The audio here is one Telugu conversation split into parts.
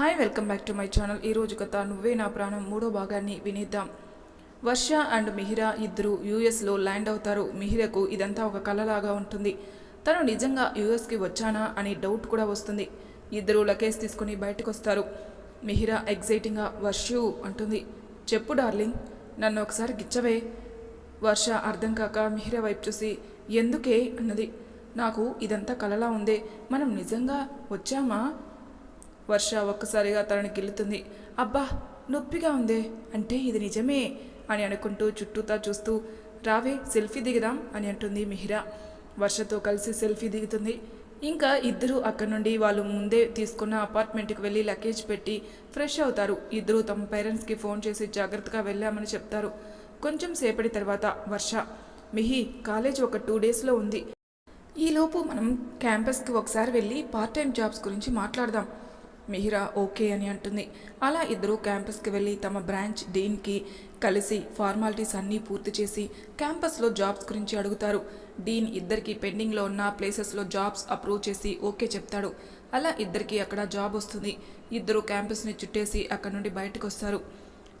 Hi welcome back to my channel ఈరోజు కథ నువ్వే నా ప్రాణం మూడో భాగాన్ని వినేద్దాం. వర్ష అండ్ మిహిరా ఇద్దరు యూఎస్లో ల్యాండ్ అవుతారు. మిహిరకు ఇదంతా ఒక కలలాగా ఉంటుంది. తను నిజంగా యూఎస్కి వచ్చానా అని డౌట్ కూడా వస్తుంది. ఇద్దరు లకేజ్ తీసుకుని బయటకు వస్తారు మిహిరా ఎగ్జైటింగ్గా వర్షు అంటుంది. చెప్పు డార్లింగ్ నన్ను ఒకసారి గిచ్చవే. వర్ష అర్థం కాక మిహిరా వైపు చూసి ఎందుకే? అన్నది. నాకు ఇదంతా కలలా ఉందే. మనం నిజంగా వచ్చామా? వర్ష ఒక్కసారిగా తనని గిల్లుతుంది. అబ్బా నొప్పిగా ఉందే. అంటే ఇది నిజమే అని అనుకుంటూ చుట్టూతా చూస్తూ రావే సెల్ఫీ దిగుదాం అని అంటుంది మిహిరా. వర్షతో కలిసి సెల్ఫీ దిగుతుంది. ఇంకా ఇద్దరు అక్కడి నుండి వాళ్ళు ముందే తీసుకున్న అపార్ట్మెంట్కి వెళ్ళి లగేజ్ పెట్టి ఫ్రెష్ అవుతారు. ఇద్దరు తమ పేరెంట్స్కి ఫోన్ చేసి జాగ్రత్తగా వెళ్ళామని చెప్తారు. కొంచెం సేపటి తర్వాత వర్ష మిహి కాలేజ్ ఒక టూ డేస్లో ఉంది. ఈలోపు మనం క్యాంపస్కి ఒకసారి వెళ్ళి పార్ట్ టైం జాబ్స్ గురించి మాట్లాడదాం. మిహిరా ఓకే అని అంటుంది. అలా ఇద్దరు క్యాంపస్కి వెళ్ళి తమ బ్రాంచ్ డీన్కి కలిసి ఫార్మాలిటీస్ అన్నీ పూర్తి చేసి క్యాంపస్లో జాబ్స్ గురించి అడుగుతారు. డీన్ ఇద్దరికి పెండింగ్లో ఉన్న ప్లేసెస్లో జాబ్స్ అప్రూవ్ చేసి ఓకే చెప్తాడు. అలా ఇద్దరికి అక్కడ జాబ్ వస్తుంది. ఇద్దరు క్యాంపస్ని చుట్టేసి అక్కడ నుండి బయటకు వస్తారు.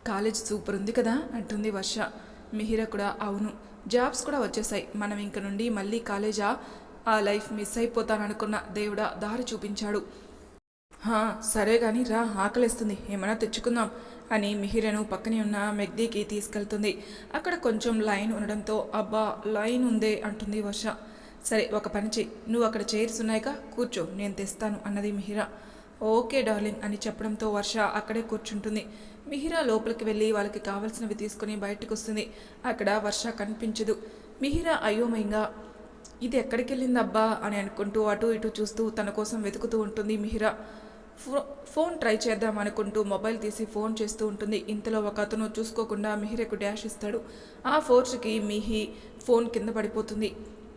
కాలేజ్ సూపర్ ఉంది కదా అంటుంది వర్ష. మిహిర కూడా అవును. జాబ్స్ కూడా వచ్చేసాయి. మనం ఇంక నుండి మళ్ళీ కాలేజా? ఆ లైఫ్ మిస్ అయిపోతాననుకున్న దేవుడా దారి చూపించాడు. సరే కానీ రా ఆకలిస్తుంది ఏమైనా తెచ్చుకుందాం అని మిహిరను పక్కనే ఉన్న మెగ్దీకి తీసుకెళ్తుంది. అక్కడ కొంచెం లైన్ ఉండడంతో అబ్బా లైన్ ఉందే అంటుంది వర్ష. సరే ఒక పని చెయ్యి నువ్వు అక్కడ చైర్స్ ఉన్నాయిగా కూర్చో నేను తెస్తాను అన్నది మిహిర. ఓకే డార్లింగ్ అని చెప్పడంతో వర్ష అక్కడే కూర్చుంటుంది. మిహిరా లోపలికి వెళ్ళి వాళ్ళకి కావలసినవి తీసుకుని బయటకు వస్తుంది అక్కడ వర్ష కనిపించదు. మిహిరా అయోమయంగా ఇది ఎక్కడికి వెళ్ళిందబ్బా అని అనుకుంటూ అటు ఇటు చూస్తూ తన కోసం వెతుకుతూ ఉంటుంది మిహిరా. ఫోన్ ట్రై చేద్దాం అనుకుంటూ మొబైల్ తీసి ఫోన్ చేస్తూ ఉంటుంది. ఇంతలో ఒక అతను చూసుకోకుండా మిహిరకు డ్యాష్ ఇస్తాడు. ఆ ఫోర్స్కి మిహి ఫోన్ కింద పడిపోతుంది.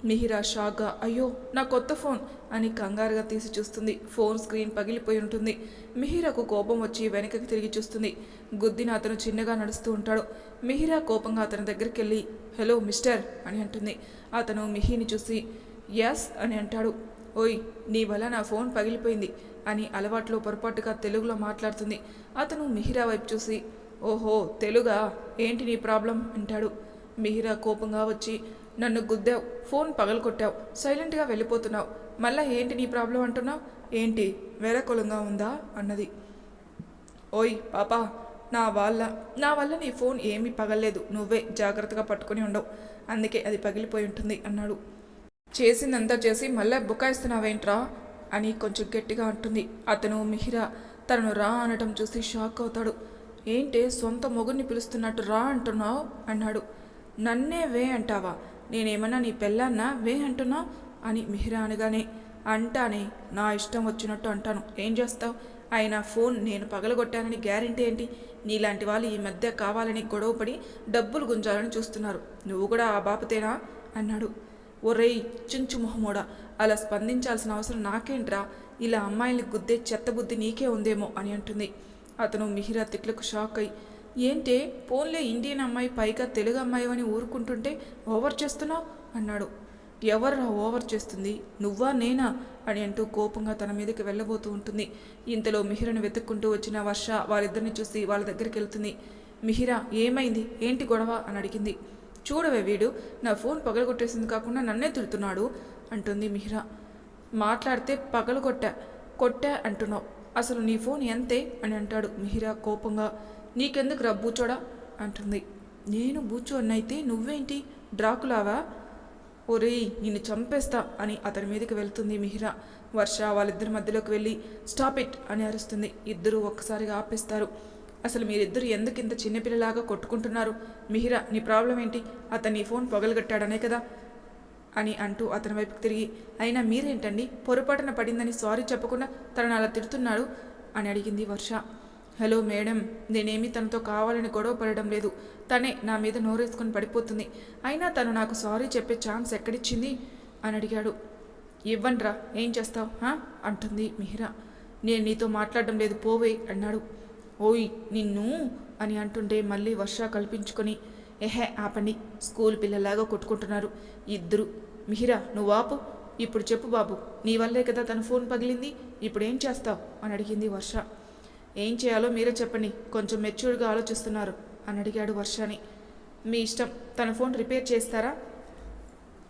మిహిరా షాక్గా అయ్యో నా కొత్త ఫోన్ అని కంగారుగా తీసి చూస్తుంది. ఫోన్ స్క్రీన్ పగిలిపోయి ఉంటుంది. మిహిరకు కోపం వచ్చి వెనకకి తిరిగి చూస్తుంది. గుద్దిన అతను చిన్నగా నడుస్తూ ఉంటాడు. మిహిరా కోపంగా అతని దగ్గరికి వెళ్ళి హలో మిస్టర్ అని అంటుంది. అతను మిహిని చూసి ఎస్ అని అంటాడు. ఓయ్ నీ వల్ల నా ఫోన్ పగిలిపోయింది. అని అలవాట్లో పొరపాటుగా తెలుగులో మాట్లాడుతుంది. అతను మిహిరా వైపు చూసి ఓహో తెలుగా? ఏంటి నీ ప్రాబ్లం? అంటాడు. మిహిరా కోపంగా వచ్చి నన్ను గుద్దావు ఫోన్ పగలకొట్టావు సైలెంట్గా వెళ్ళిపోతున్నావు. మళ్ళా ఏంటి నీ ప్రాబ్లం అంటున్నావు? ఏంటి వేరకొలంగా ఉందా? అన్నది. ఓయ్ పాపా నా వల్ల నా వల్ల నీ ఫోన్ ఏమీ పగలలేదు. నువ్వే జాగ్రత్తగా పట్టుకొని ఉండవు. అందుకే అది పగిలిపోయి ఉంటుంది అన్నాడు. చేసిందంతా చేసి మళ్ళీ బుకాయిస్తున్నావేంట్రా? అని కొంచెం గట్టిగా అంటుంది. అతను మిహిరా తనను రా అనటం చూసి షాక్ అవుతాడు. ఏంటే సొంత మొగుడిని పిలుస్తున్నట్టు రా అంటున్నావు? అన్నాడు. నన్నే వే అంటావా? నేనేమన్నా నీ పెళ్ళన్నా వే అంటున్నావు అని మిహిరా అనగానే అంటానే నా ఇష్టం వచ్చినట్టు అంటాను. ఏం చేస్తావు? ఆయన ఫోన్ నేను పగలగొట్టానని గ్యారెంటీ ఏంటి? నీలాంటి వాళ్ళు ఈ మధ్య కావాలని గొడవపడి డబ్బులు గుంజాలని చూస్తున్నారు. నువ్వు కూడా ఆ బాపతేనా? అన్నాడు. ఒరేయ్ చుంచు మొహమోడా అలా స్పందించాల్సిన అవసరం నాకేంట్రా? ఇలా అమ్మాయిల్ని గుద్దే చెత్త బుద్ధి నీకే ఉందేమో అని అంటుంది. అతను మిహిరా తిట్లకు షాక్ అయి ఏంటే పోన్లే ఇండియన్ అమ్మాయి పైగా తెలుగు అమ్మాయి అని ఊరుకుంటుంటే ఓవర్ చేస్తున్నావు? అన్నాడు. ఎవర్రా ఓవర్ చేస్తుంది? నువ్వా నేనా? అని అంటూ కోపంగా తన మీదకి వెళ్ళబోతూ ఉంటుంది. ఇంతలో మిహిరను వెతుక్కుంటూ వచ్చిన వర్ష వాళ్ళిద్దరిని చూసి వాళ్ళ దగ్గరికి వెళ్తుంది. మిహిరా ఏమైంది? ఏంటి గొడవ? అని అడిగింది. చూడవే వీడు నా ఫోన్ పగలగొట్టేసింది కాకుండా నన్నే తిడుతున్నాడు అంటుంది మిహిరా. మాట్లాడితే పగలగొట్టా కొట్టా అంటున్నావు. అసలు నీ ఫోన్ ఎంతే? అని అంటాడు మిహిరా కోపంగా. నీకెందుకు రా బూచోడా? అంటుంది. నేను బూచోన్నైతే నువ్వేంటి? డ్రాకులావా? ఒరేయ్ నిన్ను చంపేస్తా అని అతని మీదకి వెళ్తుంది మిహిరా. వర్ష వాళ్ళిద్దరి మధ్యలోకి వెళ్ళి స్టాప్ ఇట్ అని అరుస్తుంది. ఇద్దరూ ఒక్కసారిగా ఆపేస్తారు. అసలు మీరిద్దరు ఎందుకు ఇంత చిన్నపిల్లలాగా కొట్టుకుంటున్నారు? మిహిరా నీ ప్రాబ్లం ఏంటి? అతని ఫోన్ పొగలగట్టాడనే కదా? అని అంటూ అతని వైపుకి తిరిగి అయినా మీరేంటండి? పొరపాటున పడిందని సారీ చెప్పకుండా తనను అలా తిడుతున్నాడు అని అడిగింది వర్ష. హలో మేడం నేనేమీ తనతో కావాలని గొడవ పడడం లేదు. తనే నా మీద నోరేసుకొని పడిపోతుంది. అయినా తను నాకు సారీ చెప్పే ఛాన్స్ ఎక్కడిచ్చింది? అని అడిగాడు. ఇవ్వండ్రా ఏం చేస్తావు? అంటుంది మిహిరా. నేను నీతో మాట్లాడడం లేదు పోవే అన్నాడు. ఓయ్ నిన్ను అని అంటుంటే మళ్ళీ వర్ష కల్పించుకొని ఎహే ఆపండి. స్కూల్ పిల్లలాగా కొట్టుకుంటున్నారు. ఇద్దరు. మిహిరా నువ్వు ఆపు. ఇప్పుడు చెప్పు బాబు నీ వల్లే కదా తన ఫోన్ పగిలింది? ఇప్పుడు ఏం చేస్తావు? అని అడిగింది వర్ష. ఏం చేయాలో మీరే చెప్పండి. కొంచెం మెచ్యూర్డ్గా ఆలోచిస్తున్నారు అని అడిగాడు వర్షాని. మీ ఇష్టం. తన ఫోన్ రిపేర్ చేస్తారా?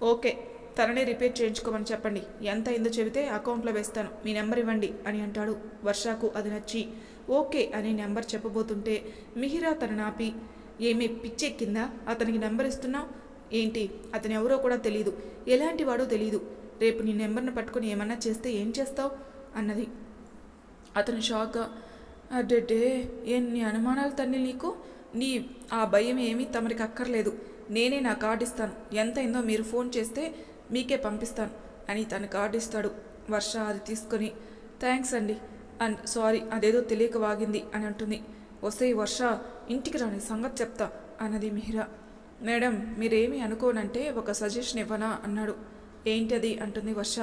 ఓకే. తననే రిపేర్ చేయించుకోమని చెప్పండి. ఎంత అయిందో చెబితే అకౌంట్లో వేస్తాను. మీ నెంబర్ ఇవ్వండి అని అంటాడు వర్షకు. అది నచ్చి ఓకే అని నెంబర్ చెప్పబోతుంటే మిహిరా తన నాపి ఏమీ పిచ్చెక్కిందా అతనికి నెంబర్ ఇస్తున్నావు? ఏంటి? అతను ఎవరో కూడా తెలియదు ఎలాంటి వాడో తెలియదు రేపు నీ నెంబర్ని పట్టుకొని ఏమన్నా చేస్తే ఏం చేస్తావు? అన్నది. అతను షాక్గా అడ్డే ఎన్ని అనుమానాలు తన్ని నీకు? నీ ఆ భయం ఏమీ తమరికి అక్కర్లేదు. నేనే నా కార్డు ఇస్తాను. ఎంత అయిందో మీరు ఫోన్ చేస్తే మీకే పంపిస్తాను అని తన కార్డు ఇస్తాడు. వర్ష అది తీసుకొని థ్యాంక్స్ అండి. అండ్ సారీ అదేదో తెలియక వాగింది అని అంటుంది. వస్తే వర్ష ఇంటికి రాని సంగతి చెప్తా అన్నది మిహిరా. మేడం మీరేమీ అనుకోనంటే ఒక సజెషన్ ఇవ్వనా అన్నాడు. ఏంటది? అంటుంది వర్ష.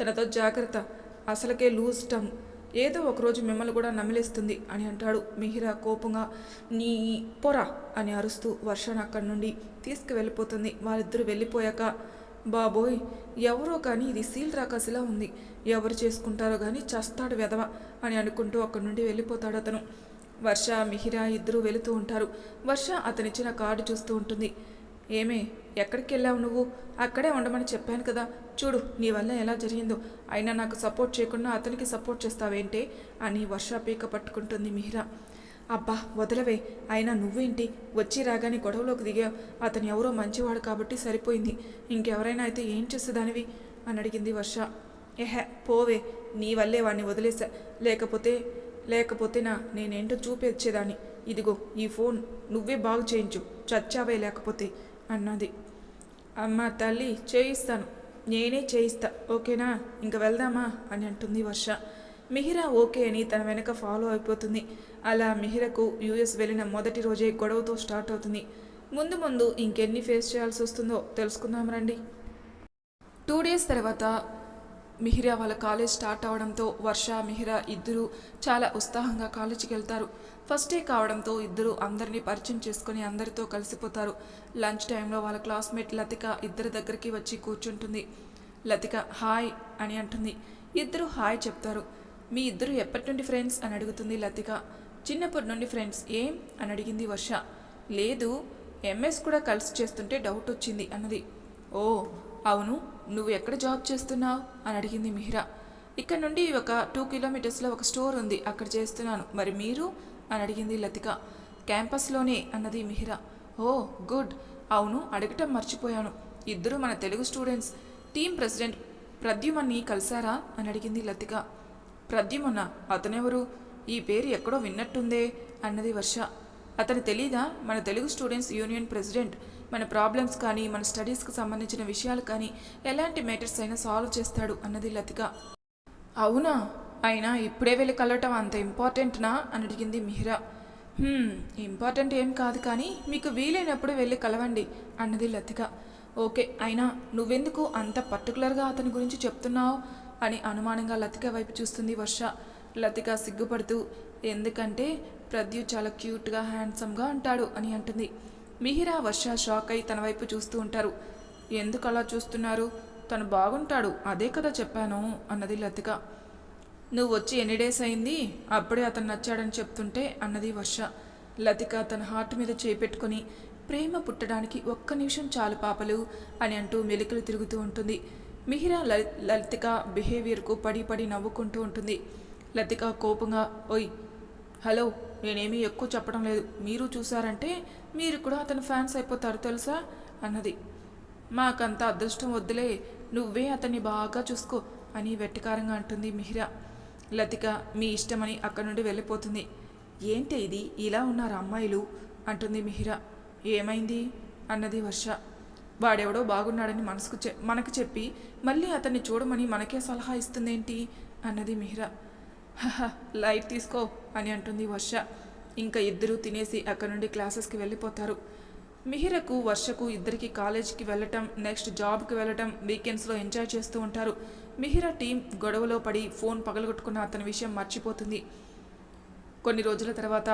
తనతో జాగ్రత్త. అసలకే లూజ్ టంగ్. ఏదో ఒకరోజు మిమ్మల్ని కూడా నమిలేస్తుంది అని అంటాడు మిహిరా కోపంగా. నీ పొరా అని అరుస్తూ వర్షను అక్కడి నుండి తీసుకువెళ్ళిపోతుంది. వాళ్ళిద్దరూ వెళ్ళిపోయాక బాబోయ్ ఎవరో కానీ ఇది సీల్ రాకాసిలా ఉంది. ఎవరు చేసుకుంటారో కానీ చస్తాడు వెధవ అని అనుకుంటూ అక్కడి నుండి వెళ్ళిపోతాడు అతను. వర్ష మిహిరా ఇద్దరూ వెళుతూ ఉంటారు. వర్ష అతనిచ్చిన కార్డు చూస్తూ ఉంటుంది. ఏమే ఎక్కడికి వెళ్ళావు నువ్వు? అక్కడే ఉండమని చెప్పాను కదా. చూడు నీ వల్ల ఎలా జరిగిందో. అయినా నాకు సపోర్ట్ చేయకుండా అతనికి సపోర్ట్ చేస్తావేంటే? అని వర్ష పీక పట్టుకుంటుంది మిహిరా. అబ్బా వదలవే. అయినా నువ్వేంటి? వచ్చి రాగానే గొడవలోకి దిగా అతను ఎవరో మంచివాడు కాబట్టి సరిపోయింది. ఇంకెవరైనా అయితే ఏం చేసేదానివి? అని అడిగింది వర్ష. ఎహె పోవే. నీ వల్లే వాడిని వదిలేసా లేకపోతే లేకపోతే నా నేనేంటో చూపించేదాన్ని ఇదిగో ఈ ఫోన్ నువ్వే బాగు చేయించు. చచ్చావే లేకపోతే అన్నది. అమ్మ తల్లి చేయిస్తాను. నేనే చేయిస్తా. ఓకేనా? ఇంక వెళ్దామా? అని అంటుంది వర్ష. మిహిరా ఓకే అని తన వెనక ఫాలో అయిపోతుంది. అలా మిహిరకు యూఎస్ వెళ్ళిన మొదటి రోజే గొడవతో స్టార్ట్ అవుతుంది. ముందు ముందు ఇంకెన్ని ఫేస్ చేయాల్సి వస్తుందో తెలుసుకుందాం రండి. టూ డేస్ తర్వాత మిహిరా వాళ్ళ కాలేజ్ స్టార్ట్ అవడంతో వర్ష మిహిరా ఇద్దరు చాలా ఉత్సాహంగా కాలేజీకి వెళ్తారు. ఫస్ట్ డే కావడంతో ఇద్దరు అందరినీ పరిచయం చేసుకొని అందరితో కలిసిపోతారు. లంచ్ టైంలో వాళ్ళ క్లాస్మేట్ లతిక ఇద్దరి దగ్గరికి వచ్చి కూర్చుంటుంది. లతిక హాయ్ అని అంటుంది. ఇద్దరు హాయ్ చెప్తారు. మీ ఇద్దరు ఎప్పటి నుండి ఫ్రెండ్స్ అని అడుగుతుంది లతిక? చిన్నప్పటి నుండి ఫ్రెండ్స్ ఏం? అని అడిగింది వర్ష. లేదు ఎంఎస్ కూడా కలిసి చేస్తుంటే డౌట్ వచ్చింది అన్నది. ఓ అవును నువ్వు ఎక్కడ జాబ్ చేస్తున్నావు? అని అడిగింది మిహిరా. ఇక్కడ నుండి ఒక టూ కిలోమీటర్స్లో ఒక స్టోర్ ఉంది అక్కడ చేస్తున్నాను. మరి మీరు? అని అడిగింది లతిక. క్యాంపస్లోనే అన్నది మిహిరా. ఓ గుడ్ అవును అడగటం మర్చిపోయాను. ఇద్దరు మన తెలుగు స్టూడెంట్స్ టీం ప్రెసిడెంట్ ప్రద్యుమన్ని కలిశారా అని అడిగింది లతిక. ప్రద్యుమన్న అతనెవరు? ఈ పేరు ఎక్కడో విన్నట్టుందే అన్నది వర్ష. అతను తెలీదా? మన తెలుగు స్టూడెంట్స్ యూనియన్ ప్రెసిడెంట్ మన ప్రాబ్లమ్స్ కానీ మన స్టడీస్కి సంబంధించిన విషయాలు కానీ ఎలాంటి మ్యాటర్స్ అయినా సాల్వ్ చేస్తాడు అన్నది లతిక. అవునా? అయినా ఇప్పుడే వెళ్ళి కలవటం అంత ఇంపార్టెంట్నా? అని అడిగింది మిహిరా. ఇంపార్టెంట్ ఏం కాదు కానీ మీకు వీలైనప్పుడు వెళ్ళి కలవండి అన్నది లతిక. ఓకే అయినా నువ్వెందుకు అంత పర్టికులర్గా అతని గురించి చెప్తున్నావు? అని అనుమానంగా లతిక వైపు చూస్తుంది వర్ష. లతిక సిగ్గుపడుతూ ఎందుకంటే ప్రద్యు చాలా క్యూట్గా హ్యాండ్సమ్గా అంటాడు అని అంటుంది. మిహిరా వర్ష షాక్ అయి తన వైపు చూస్తూ ఉంటారు. ఎందుకు అలా చూస్తున్నారు? తను బాగుంటాడు అదే కదా చెప్పాను అన్నది లతిక. నువ్వు వచ్చి ఎన్ని డేస్ అయింది? అప్పుడే అతను నచ్చాడని చెప్తుంటే అన్నది వర్ష. లతిక తన హార్ట్ మీద చేపెట్టుకొని ప్రేమ పుట్టడానికి ఒక్క నిమిషం చాలు పాపలు అని అంటూ మెలికలు తిరుగుతూ ఉంటుంది. మిహిరా లలి లతిక బిహేవియర్కు పడి పడి నవ్వుకుంటూ ఉంటుంది. లతిక కోపంగా ఓయ్ హలో నేనేమీ ఎక్కువ చెప్పడం లేదు. మీరు చూసారంటే మీరు కూడా అతని ఫ్యాన్స్ అయిపోతారు తెలుసా? అన్నది. మాకంత అదృష్టం వద్దులే. నువ్వే అతన్ని బాగా చూసుకో అని వెట్టకారంగా అంటుంది మిహిరా. లతిక మీ ఇష్టమని అక్కడి నుండి వెళ్ళిపోతుంది. ఏంటి ఇది? ఇలా ఉన్నారు అమ్మాయిలు? అంటుంది మిహిరా. ఏమైంది? అన్నది వర్ష. వాడెవడో బాగున్నాడని మనసుకు చె మనకు చెప్పి మళ్ళీ అతన్ని చూడమని మనకే సలహా ఇస్తుందేంటి? అన్నది మిహిరా. హహ లైట్ తీసుకో అని అంటుంది వర్ష. ఇంకా ఇద్దరూ తినేసి అక్కడి నుండి క్లాసెస్కి వెళ్ళిపోతారు. మిహిరకు వర్షకు ఇద్దరికి కాలేజీకి వెళ్ళటం నెక్స్ట్ జాబ్కి వెళ్ళటం వీకెండ్స్లో ఎంజాయ్ చేస్తూ ఉంటారు. మిహిర టీం గొడవలో పడి ఫోన్ పగలగొట్టుకున్న అతని విషయం మర్చిపోతుంది. కొన్ని రోజుల తర్వాత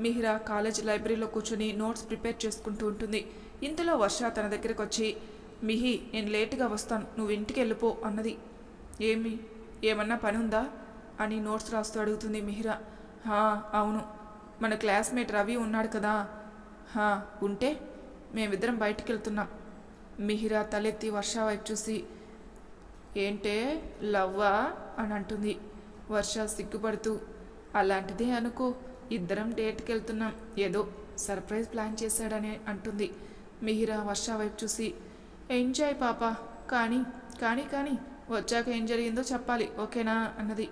మిహిరా కాలేజ్ లైబ్రరీలో కూర్చొని నోట్స్ ప్రిపేర్ చేసుకుంటూ ఉంటుంది. ఇంతలో వర్ష తన దగ్గరకు వచ్చి మిహి నేను లేటుగా వస్తాను. నువ్వు ఇంటికి వెళ్ళిపో అన్నది. ఏమి? ఏమన్నా పని ఉందా అని నోట్స్ రాస్తూ అడుగుతుంది మిహిరా. హా అవును. మన క్లాస్మేట్ రవి ఉన్నాడు కదా. హా ఉంటే మేమిద్దరం బయటికి వెళ్తున్నాం మిహిరా తలెత్తి వర్ష వైపు చూసి ఏంటే లవ్వా? అని అంటుంది. వర్ష సిగ్గుపడుతూ అలాంటిదే అనుకో. ఇద్దరం డేట్కి వెళ్తున్నాం ఏదో సర్ప్రైజ్ ప్లాన్ చేశాడని అంటుంది. మిహిరా వర్ష వైపు చూసి ఎంజాయ్ పాప? కానీ కానీ కానీ వచ్చాక ఏం జరిగిందో చెప్పాలి ఓకేనా? అన్నది.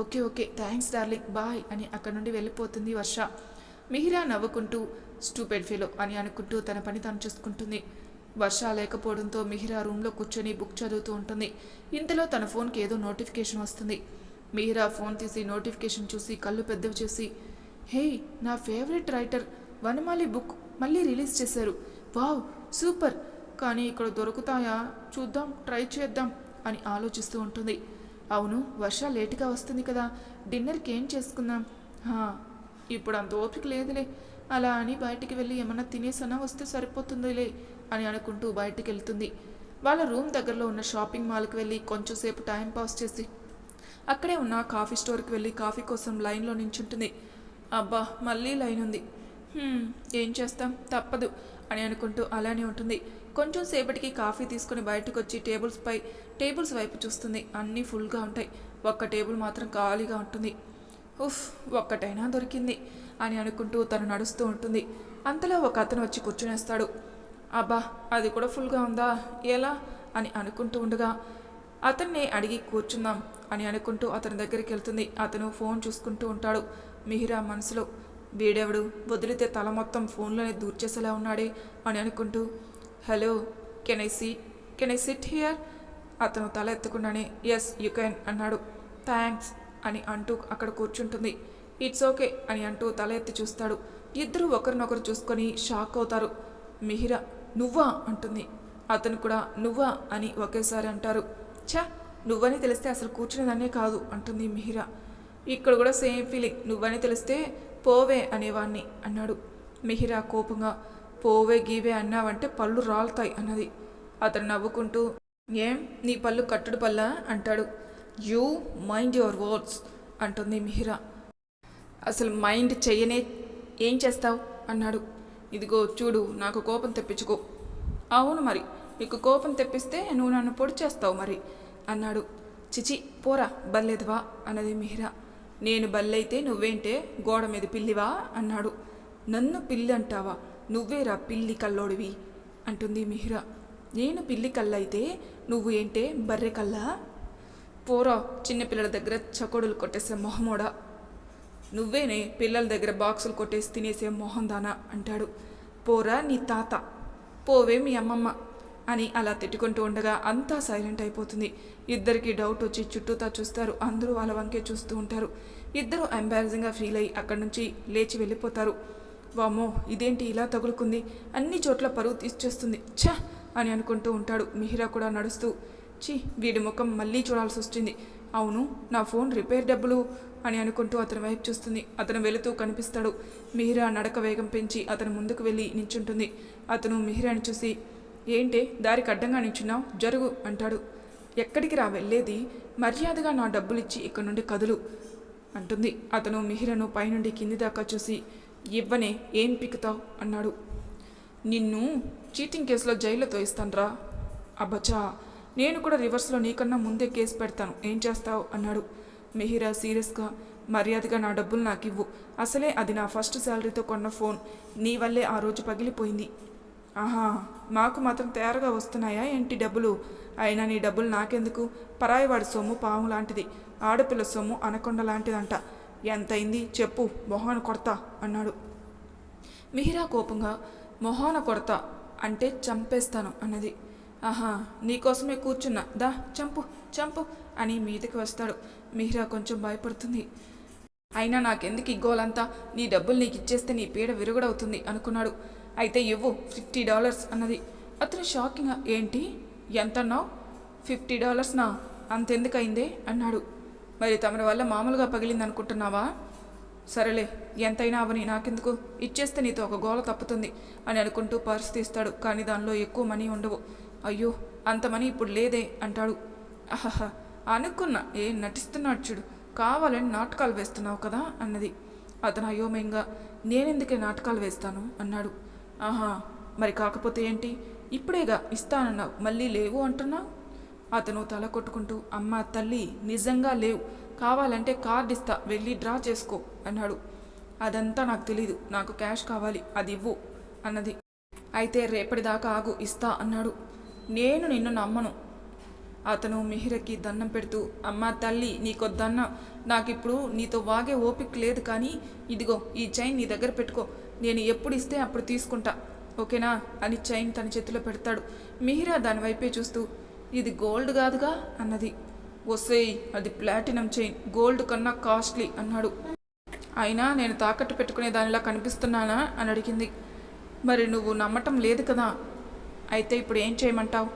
Okay okay thanks darling bye అని అక్కడ నుండి వెళ్ళిపోతుంది వర్ష. మిహిరా నవ్వుకుంటూ స్టూపెడ్ ఫెలో అని అనుకుంటూ తన పని తను చూసుకుంటుంది. వర్ష లేకపోవడంతో మిహిరా రూమ్లో కూర్చొని బుక్ చదువుతూ ఉంటుంది. ఇంతలో తన ఫోన్కి ఏదో నోటిఫికేషన్ వస్తుంది. మిహిరా ఫోన్ తీసి నోటిఫికేషన్ చూసి కళ్ళు పెద్దవి చేసి హే నా ఫేవరెట్ రైటర్ వనమాలి బుక్ మళ్ళీ రిలీజ్ చేశారు. Wow super. కానీ ఇక్కడ దొరుకుతాయా? చూద్దాం ట్రై చేద్దాం అని ఆలోచిస్తూ ఉంటుంది. అవును వర్ష లేటుగా వస్తుంది కదా. డిన్నర్కి ఏం చేసుకుందాం? ఇప్పుడు అంత ఓపిక లేదులే. అలా అని బయటికి వెళ్ళి ఏమన్నా తినేసనా వస్తే సరిపోతుందిలే అని అనుకుంటూ బయటికి వెళ్తుంది. వాళ్ళ రూమ్ దగ్గరలో ఉన్న షాపింగ్ మాల్కి వెళ్ళి కొంచెంసేపు టైం పాస్ చేసి అక్కడే ఉన్న కాఫీ స్టోర్కి వెళ్ళి కాఫీ కోసం లైన్లో నించుంటుంది. అబ్బా మళ్ళీ లైన్ ఉంది. ఏం చేస్తాం? తప్పదు. అని అనుకుంటూ అలానే ఉంటుంది. కొంచెం సేపటికి కాఫీ తీసుకుని బయటకు వచ్చి టేబుల్స్పై టేబుల్స్ వైపు చూస్తుంది. అన్నీ ఫుల్గా ఉంటాయి. ఒక్క టేబుల్ మాత్రం ఖాళీగా ఉంటుంది. ఉఫ్ ఒక్కటైనా దొరికింది అని అనుకుంటూ తను నడుస్తూ ఉంటుంది. అంతలో ఒక అతను వచ్చి కూర్చునేస్తాడు. అబ్బా అది కూడా ఫుల్గా ఉందా? ఎలా? అని అనుకుంటూ ఉండగా అతన్ని అడిగి కూర్చుందాం అని అనుకుంటూ అతని దగ్గరికి వెళ్తుంది. అతను ఫోన్ చూసుకుంటూ ఉంటాడు. మిహిరా మనసులో వీడెవడు? వదిలితే తల మొత్తం ఫోన్లోనే దూర్చేసేలా ఉన్నాడే అని అనుకుంటూ hello can I see can I sit here? అతను తల ఎత్తకుండానే ఎస్ యు కెన్ అన్నాడు. థ్యాంక్స్ అని అంటూ అక్కడ కూర్చుంటుంది. ఇట్స్ ఓకే అని అంటూ తల ఎత్తి చూస్తాడు. ఇద్దరు ఒకరినొకరు చూసుకొని షాక్ అవుతారు. మిహిరా నువ్వా? అంటుంది. అతను కూడా నువ్వా? అని ఒకేసారి అంటారు. ఛా నువ్వని తెలిస్తే అసలు కూర్చునేదాన్నే కాదు అంటుంది మిహిరా. ఇక్కడ కూడా సేమ్ ఫీలింగ్. నువ్వని తెలిస్తే పోవే అనేవాణ్ణి అన్నాడు. మిహిరా కోపంగా పోవే గీవే అన్నావంటే పళ్ళు రాలుతాయి అన్నది. అతను నవ్వుకుంటూ ఏం? నీ పళ్ళు కట్టుడు పల్లా అంటాడు. యూ మైండ్ యువర్ వర్డ్స్ అంటుంది మిహిరా. అసలు మైండ్ చెయ్యనే ఏం చేస్తావు? అన్నాడు. ఇదిగో చూడు నాకు కోపం తెప్పించుకో. అవును మరి నీకు కోపం తెప్పిస్తే నువ్వు నన్ను పొడి చేస్తావు మరి అన్నాడు. చిచి పోరా బల్లేదువా? అన్నది మిహిరా. నేను బల్లైతే నువ్వేంటే గోడ మీద పిల్లివా? అన్నాడు. నన్ను పిల్లి అంటావా నువ్వేరా పిల్లి కల్లోడివి? అంటుంది మిహిరా. నేను పిల్లి కళ్ళైతే నువ్వు ఏంటే బర్రె కల్లా? పోరా చిన్నపిల్లల దగ్గర చకోడులు కొట్టేసే మొహమోడా. నువ్వేనే పిల్లల దగ్గర బాక్సులు కొట్టేసి తినేసే మొహం దానా అంటాడు. పోరా నీ తాత. పోవే మీ అమ్మమ్మ. అని అలా తిట్టుకుంటూ ఉండగా అంతా సైలెంట్ అయిపోతుంది. ఇద్దరికి డౌట్ వచ్చి చుట్టూతా చూస్తారు. అందరూ వాళ్ళ వంకే చూస్తూ ఉంటారు. ఇద్దరు ఎంబారజింగ్గా ఫీల్ అయ్యి అక్కడి నుంచి లేచి వెళ్ళిపోతారు. వామో ఇదేంటి ఇలా తగులుకుంది? అన్ని చోట్ల పరువు తీసేస్తుంది ఛ! అని అనుకుంటూ ఉంటాడు మిహిరా కూడా నడుస్తూ. చి వీడి ముఖం మళ్ళీ చూడాల్సి వచ్చింది. అవును నా ఫోన్ రిపేర్ డబ్బులు అని అనుకుంటూ అతని వైపు చూస్తుంది. అతను వెళుతూ కనిపిస్తాడు. మిహిరా నడక వేగం పెంచి అతను ముందుకు వెళ్ళి నించుంటుంది. అతను మిహిరాని చూసి ఏంటే దారికి అడ్డంగా నించున్నావు? జరుగు అంటాడు. ఎక్కడికి రా వెళ్ళేది? మర్యాదగా నా డబ్బులిచ్చి ఇక్కడి నుండి కదులు అంటుంది. అతను మిహిరను పైనుండి కింది దాకా చూసి ఇవ్వనే ఏం పిక్కుతావు అన్నాడు. నిన్ను చీటింగ్ కేసులో జైల్లో తోయిస్తాన్రా. అబ్బచా నేను కూడా రివర్స్లో నీకన్నా ముందే కేసు పెడతాను. ఏం చేస్తావు? అన్నాడు. మిహిరా సీరియస్గా మర్యాదగా నా డబ్బులు నాకు ఇవ్వు అసలే అది నా ఫస్ట్ శాలరీతో కొన్న ఫోన్. నీ వల్లే ఆ రోజు పగిలిపోయింది. ఆహా మాకు మాత్రం తేరగా వస్తున్నాయా ఏంటి డబ్బులు? అయినా నీ డబ్బులు నాకెందుకు? పరాయివాడి సొమ్ము పాము లాంటిది. ఆడపిల్ల సొమ్ము అనకొండ లాంటిదంట. ఎంతైంది చెప్పు మొహాన కొడతా అన్నాడు. మిహిరా కోపంగా మొహాన కొడతా అంటే చంపేస్తాను అన్నది. ఆహా నీకోసమే కూర్చున్నా. దా చంపు చంపు అని మీదకి వస్తాడు. మిహిరా కొంచెం భయపడుతుంది. అయినా నాకెందుకు ఇగ్గోలంతా నీ డబ్బులు నీకు ఇచ్చేస్తే నీ పీడ విరుగుడవుతుంది అనుకున్నాడు. అయితే ఇవ్వు. ఫిఫ్టీ డాలర్స్ అన్నది. అతను షాకింగ్ ఏంటి? ఎంత అన్నావు ఫిఫ్టీ డాలర్స్నా అంతెందుకు అయిందే అన్నాడు. మరి తమరి వల్ల మామూలుగా పగిలింది అనుకుంటున్నావా సరేలే ఎంతైనా అవని నాకెందుకు? ఇచ్చేస్తే నీతో ఒక గోల తప్పుతుంది అని అనుకుంటూ పర్స్ తీస్తాడు. కానీ దానిలో ఎక్కువ మనీ ఉండవు. అయ్యో అంత మనీ ఇప్పుడు లేదే అంటాడు. ఆహా అనుకున్నా. ఏ నటిస్తున్నాడు చూడు. కావాలని నాటకాలు వేస్తున్నావు కదా అన్నది. అతను అయోమయంగా నేనెందుకే నాటకాలు వేస్తాను? అన్నాడు. ఆహా మరి కాకపోతే ఏంటి? ఇప్పుడేగా ఇస్తానన్నావు మళ్ళీ లేవు అంటున్నావు? అతను తల కొట్టుకుంటూ అమ్మ తల్లి నిజంగా లేవు. కావాలంటే కార్డు ఇస్తా వెళ్ళి డ్రా చేసుకో అన్నాడు. అదంతా నాకు తెలీదు నాకు క్యాష్ కావాలి అది ఇవ్వు అన్నది. అయితే రేపటిదాకా ఆగు ఇస్తా అన్నాడు. నేను నిన్ను నమ్మను. అతను మిహిరకి దండం పెడుతూ అమ్మా తల్లి నీకొద్దన్న నాకిప్పుడు నీతో వాగే ఓపిక లేదు కానీ ఇదిగో ఈ చైన్ నీ దగ్గర పెట్టుకో. నేను ఎప్పుడు ఇస్తే అప్పుడు తీసుకుంటా. ఓకేనా? అని చైన్ తన చేతిలో పెడతాడు. మిహిరా దాని వైపే చూస్తూ ఇది గోల్డ్ కాదుగా? అన్నది. ఒసేయ్ అది ప్లాటినం చైన్. గోల్డ్ కన్నా కాస్ట్లీ అన్నాడు. అయినా నేను తాకట్టు పెట్టుకునే దానిలా కనిపిస్తున్నానా? అని అడిగింది. మరి నువ్వు నమ్మటం లేదు కదా? అయితే ఇప్పుడు ఏం చేయమంటావు?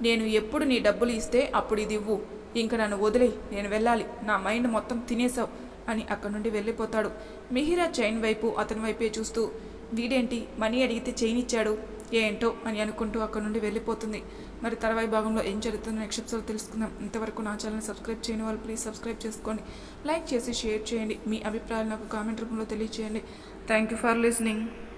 నేను ఎప్పుడు నీ డబ్బులు ఇస్తే అప్పుడు ఇది ఇవ్వు. ఇంక నన్ను వదిలే నేను వెళ్ళాలి. నా మైండ్ మొత్తం తినేసావు. అని అక్కడి నుండి వెళ్ళిపోతాడు. మిహిరా చైన్ వైపు అతని వైపే చూస్తూ వీడేంటి? మనీ అడిగితే చైన్ ఇచ్చాడు? ఏంటో? అని అనుకుంటూ అక్కడి నుండి వెళ్ళిపోతుంది. మరి తర్వాయి భాగంలో ఏం జరుగుతుందో నెక్స్ట్ ఎపిసోడ్ తెలుసుకుందాం. ఇంతవరకు నా ఛానల్ సబ్స్క్రైబ్ చేయని వాళ్ళు ప్లీజ్ సబ్స్క్రైబ్ చేసుకోండి. లైక్ చేసి షేర్ చేయండి. మీ అభిప్రాయాలు నాకు కామెంట్ రూపంలో తెలియచేయండి. Thank you for listening.